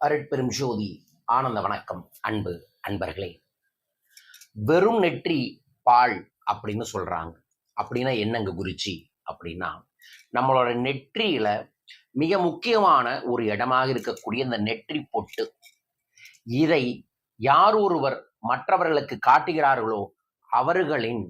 அருட்பெரும் ஜோதி ஆனந்த வணக்கம் அன்பு அன்பர்களே. வெறும் நெற்றி பால் அப்படின்னு சொல்றாங்க. அப்படின்னா என்னங்க குருச்சி அப்படின்னா நம்மளோட நெற்றியில மிக முக்கியமான ஒரு இடமாக இருக்கக்கூடிய இந்த நெற்றி பொட்டு. இதை யார் ஒருவர் மற்றவர்களுக்கு காட்டுகிறார்களோ அவர்களின்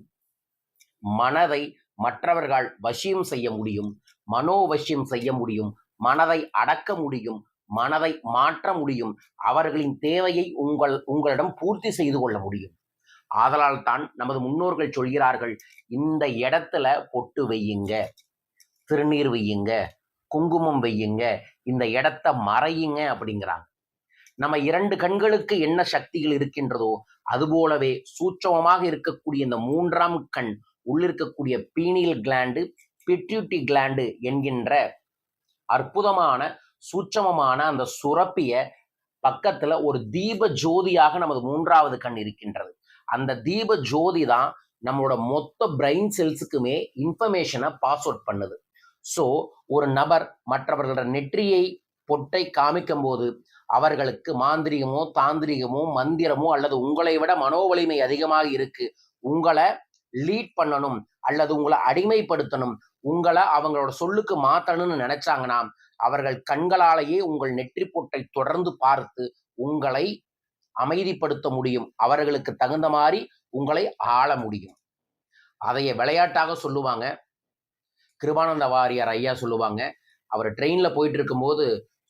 மனதை மற்றவர்கள் வசியம் செய்ய முடியும் மனோவசியம் செய்ய முடியும் மனதை அடக்க முடியும் மனதை மாற்ற முடியும். அவர்களின் தேவையை உங்கள் உங்களிடம் பூர்த்தி செய்து கொள்ள முடியும். ஆதலால் தான் நமது முன்னோர்கள் சொல்கிறார்கள் இந்த இடத்துல பொட்டு வையுங்க திருநீர் வையுங்க குங்குமம் வையுங்க இந்த இடத்த மறையுங்க அப்படிங்கிறாங்க. நம்ம இரண்டு கண்களுக்கு என்ன சக்திகள் இருக்கின்றதோ அதுபோலவே சூட்சமமாக இருக்கக்கூடிய இந்த மூன்றாம் கண் உள்ளிருக்கக்கூடிய பீனியல் கிளாண்டு பிட்யூட்டி கிளாண்டு என்கின்ற அற்புதமான சூட்சமமான அந்த சுரப்பிய பக்கத்துல ஒரு தீப ஜோதியாக நமது மூன்றாவது கண் இருக்கின்றது. அந்த தீப ஜோதி தான் நம்மளோட மொத்த பிரெயின் செல்ஸுக்குமே இன்ஃபர்மேஷனை பாஸ் அவுட் பண்ணுது. ஸோ ஒரு நபர் மற்றவர்களோட நெற்றியை பொட்டை காமிக்கும் போது அவர்களுக்கு மாந்திரிகமோ தாந்திரிகமோ மந்திரமோ அல்லது உங்களை விட மனோவலிமை அதிகமாக இருக்கு உங்களை லீட் பண்ணணும் அல்லது உங்களை அடிமைப்படுத்தணும் உங்களை அவங்களோட சொல்லுக்கு மாத்தணும்னு நினைச்சாங்கன்னா அவர்கள் கண்களாலேயே உங்கள் நெற்றி பொட்டை தொடர்ந்து பார்த்து உங்களை அமைதிப்படுத்த முடியும். அவர்களுக்கு தகுந்த மாதிரி உங்களை ஆள முடியும். அதைய விளையாட்டாக சொல்லுவாங்க. கிருபானந்த வாரியார் ஐயா சொல்லுவாங்க. அவர் ட்ரெயினில் போயிட்டு இருக்கும்போது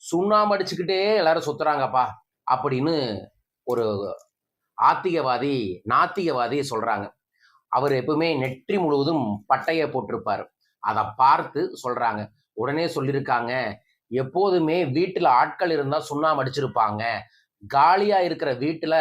சுண்ணாம்பு அடிச்சுக்கிட்டே எல்லாரும் சுத்துறாங்கப்பா அப்படின்னு ஒரு ஆத்திகவாதி நாத்திகவாதி சொல்றாங்க. அவர் எப்பவுமே நெற்றி முழுவதும் பட்டையை போட்டிருப்பார். அதை பார்த்து சொல்றாங்க. உடனே சொல்லியிருக்காங்க எப்போதுமே வீட்டுல ஆட்கள் இருந்தா சுண்ணாம்பு அடிச்சிருப்பாங்க. காலியா இருக்கிற வீட்டுல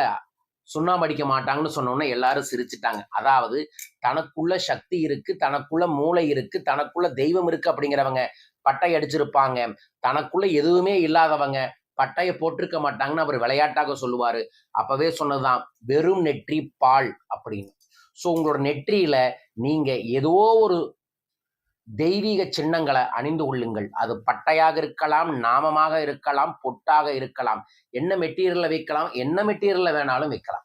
சுண்ணாம்பு அடிக்க மாட்டாங்கன்னு சொன்னோன்னே எல்லாரும் சிரிச்சிட்டாங்க. அதாவது தனக்குள்ள சக்தி இருக்கு தனக்குள்ள மூளை இருக்கு தனக்குள்ள தெய்வம் இருக்கு அப்படிங்கிறவங்க பட்டை அடிச்சிருப்பாங்க. தனக்குள்ள எதுவுமே இல்லாதவங்க பட்டையை போட்டிருக்க மாட்டாங்கன்னு அவர் விளையாட்டாக சொல்லுவாரு. அப்பவே சொன்னதுதான் வெறும் நெற்றி பால் அப்படின்னு. ஸோ உங்களோட நெற்றியில நீங்க ஏதோ ஒரு தெய்வீக சின்னங்களை அணிந்து கொள்ளுங்கள். அது பட்டையாக இருக்கலாம் நாமமாக இருக்கலாம் பொட்டாக இருக்கலாம். என்ன மெட்டீரியல்ல வைக்கலாம் என்ன மெட்டீரியல்ல வேணாலும் வைக்கலாம்.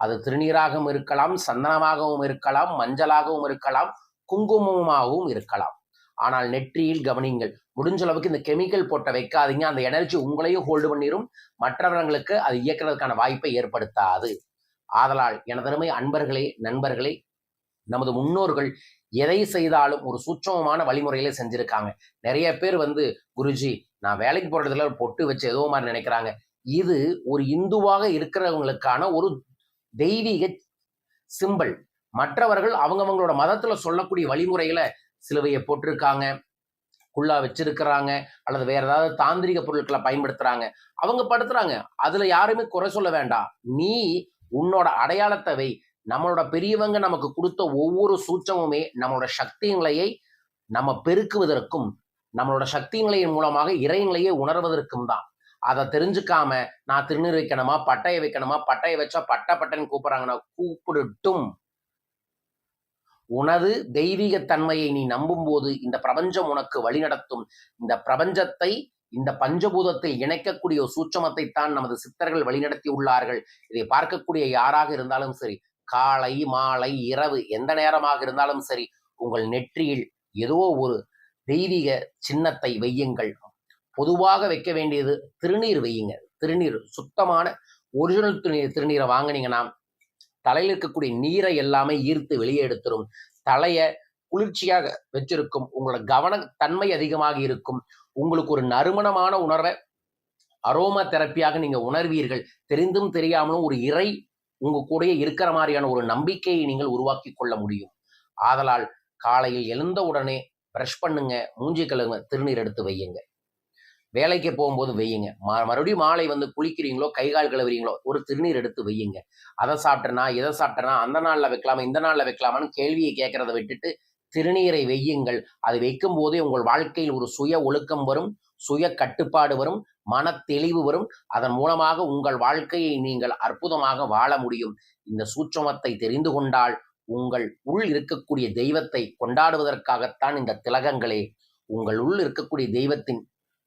அது திருநீராகவும் இருக்கலாம் சந்தனமாகவும் இருக்கலாம் மஞ்சளாகவும் இருக்கலாம் குங்குமமாகவும் இருக்கலாம். ஆனால் நெற்றியில் கவனிங்கள் முடிஞ்ச அளவுக்கு இந்த கெமிக்கல் போட்ட வைக்காதீங்க. அந்த எனர்ஜி உங்களையும் ஹோல்டு பண்ணிடும் மற்றவர்களுக்கு அது இயக்கிறதுக்கான வாய்ப்பை ஏற்படுத்தாது. ஆதலால் எனதருமை அன்பர்களே நண்பர்களே நமது முன்னோர்கள் எதை செய்தாலும் ஒரு சூட்சமமான வழிமுறையில செஞ்சிருக்காங்க. நிறைய பேர் வந்து குருஜி நான் வேலைக்கு போறதுல பொட்டு வச்சு ஏதோ மாதிரி நினைக்கிறாங்க. இது ஒரு இந்துவாக இருக்கிறவங்களுக்கான ஒரு தெய்வீக சிம்பல் மற்றவர்கள் அவங்கவங்களோட மதத்துல சொல்லக்கூடிய வழிமுறையில சிலுவையை போட்டிருக்காங்க குள்ளா வச்சிருக்கிறாங்க அல்லது வேற ஏதாவது தாந்திரிக பொருட்களை பயன்படுத்துறாங்க. அவங்க படுத்துறாங்க. அதுல யாருமே குறை சொல்ல வேண்டாம். நீ உன்னோட அடையாளத்தை வை. நம்மளோட பெரியவங்க நமக்கு கொடுத்த ஒவ்வொரு சூச்சமுமே நம்மளோட சக்தி நிலையை நம்ம பெருக்குவதற்கும் நம்மளோட சக்தி நிலையின் மூலமாக இறைநிலையை உணர்வதற்கும் தான். அதை தெரிஞ்சுக்காம நான் திருநீர் வைக்கணுமா பட்டையை வைக்கணுமா பட்டையை வச்சா பட்டை பட்டைன்னு கூப்பிடுறாங்கன்னா கூப்பிடட்டும். உனது தெய்வீக தன்மையை நீ நம்பும் போது இந்த பிரபஞ்சம் உனக்கு வழிநடத்தும். இந்த பிரபஞ்சத்தை இந்த பஞ்சபூதத்தை இணைக்கக்கூடிய சூட்சமத்தை தான் நமது சித்தர்கள் வழிநடத்தி உள்ளார்கள். இதை பார்க்கக்கூடிய யாராக இருந்தாலும் சரி காலை மாலை இரவு எந்த நேரமாக இருந்தாலும் சரி உங்கள் நெற்றியில் ஏதோ ஒரு தெய்வீக சின்னத்தை வையுங்கள். பொதுவாக வைக்க வேண்டியது திருநீர் வையுங்க. திருநீர் சுத்தமான ஒரிஜினல் திருநீர் திருநீரை வாங்கினீங்கன்னா தலையில் இருக்கக்கூடிய நீரை எல்லாமே ஈர்த்து வெளியே எடுத்துரும். தலையை குளிர்ச்சியாக வச்சிருக்கும். உங்களோட கவன தன்மை அதிகமாக இருக்கும். உங்களுக்கு ஒரு நறுமணமான உணர்வை அரோமா தெரப்பியாக நீங்க உணர்வீர்கள். தெரிந்தும் தெரியாமலும் ஒரு இறை உங்க கூடயே இருக்கிற மாதிரியான ஒரு நம்பிக்கையை நீங்கள் உருவாக்கி கொள்ள முடியும். ஆதலால் காலையில் எழுந்த உடனே ப்ரஷ் பண்ணுங்க மூஞ்சி கழுவுங்க திருநீர் எடுத்து வையுங்க. வேலைக்கு போகும்போது வையுங்க. மறுபடியும் மாலை வந்து குளிக்கிறீங்களோ கை கால் கழுவுறீங்களோ ஒரு திருநீர் எடுத்து வையுங்க. அதை சாப்பிட்டேனா இதை சாப்பிட்டேனா அந்த நாளில் வைக்கலாமா இந்த நாளில் வைக்கலாமான்னு கேள்வியை கேட்கறத விட்டுட்டு திருநீரை வையுங்கள் அது வைக்கும் போதே உங்கள் வாழ்க்கையில் ஒரு சுய ஒழுக்கம் வரும் சுய கட்டுப்பாடு வரும் மன தெளிவு வரும். அதன் மூலமாக உங்கள் வாழ்க்கையை நீங்கள் அற்புதமாக வாழ முடியும். இந்த சூட்சமத்தை தெரிந்து கொண்டால் உங்கள் உள் இருக்கக்கூடிய தெய்வத்தை கொண்டாடுவதற்காகத்தான் இந்த திலகங்களே. உங்கள் உள் இருக்கக்கூடிய தெய்வத்தின்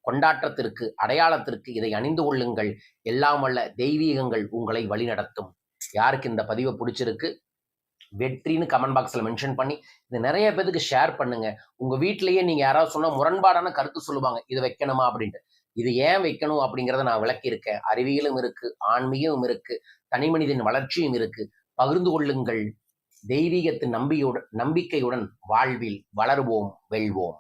கொண்டாட்டத்திற்கு அடையாளத்திற்கு இதை அணிந்து கொள்ளுங்கள். எல்லாம் வல்ல தெய்வீகங்கள் உங்களை வழிநடத்தும். யாருக்கு இந்த பதிவை பிடிச்சிருக்கு? வெற்றின்னு கமெண்ட் பாக்ஸில் மென்ஷன் பண்ணி இது நிறைய பேருக்கு ஷேர் பண்ணுங்க. உங்கள் வீட்டிலேயே நீங்கள் யாராவது சொன்னால் முரண்பாடான கருத்து சொல்லுவாங்க இது வைக்கணுமா? அப்படின்ட்டு. இது ஏன் வைக்கணும் அப்படிங்கிறத நான் விளக்கியிருக்கேன். அறிவியலும் இருக்கு ஆன்மீகமும் இருக்கு தனி மனிதன் வளர்ச்சியும் இருக்கு. பகிர்ந்து கொள்ளுங்கள். தெய்வீகத்தின் நம்பியுடன் நம்பிக்கையுடன் வாழ்வில் வளருவோம் வெல்வோம்.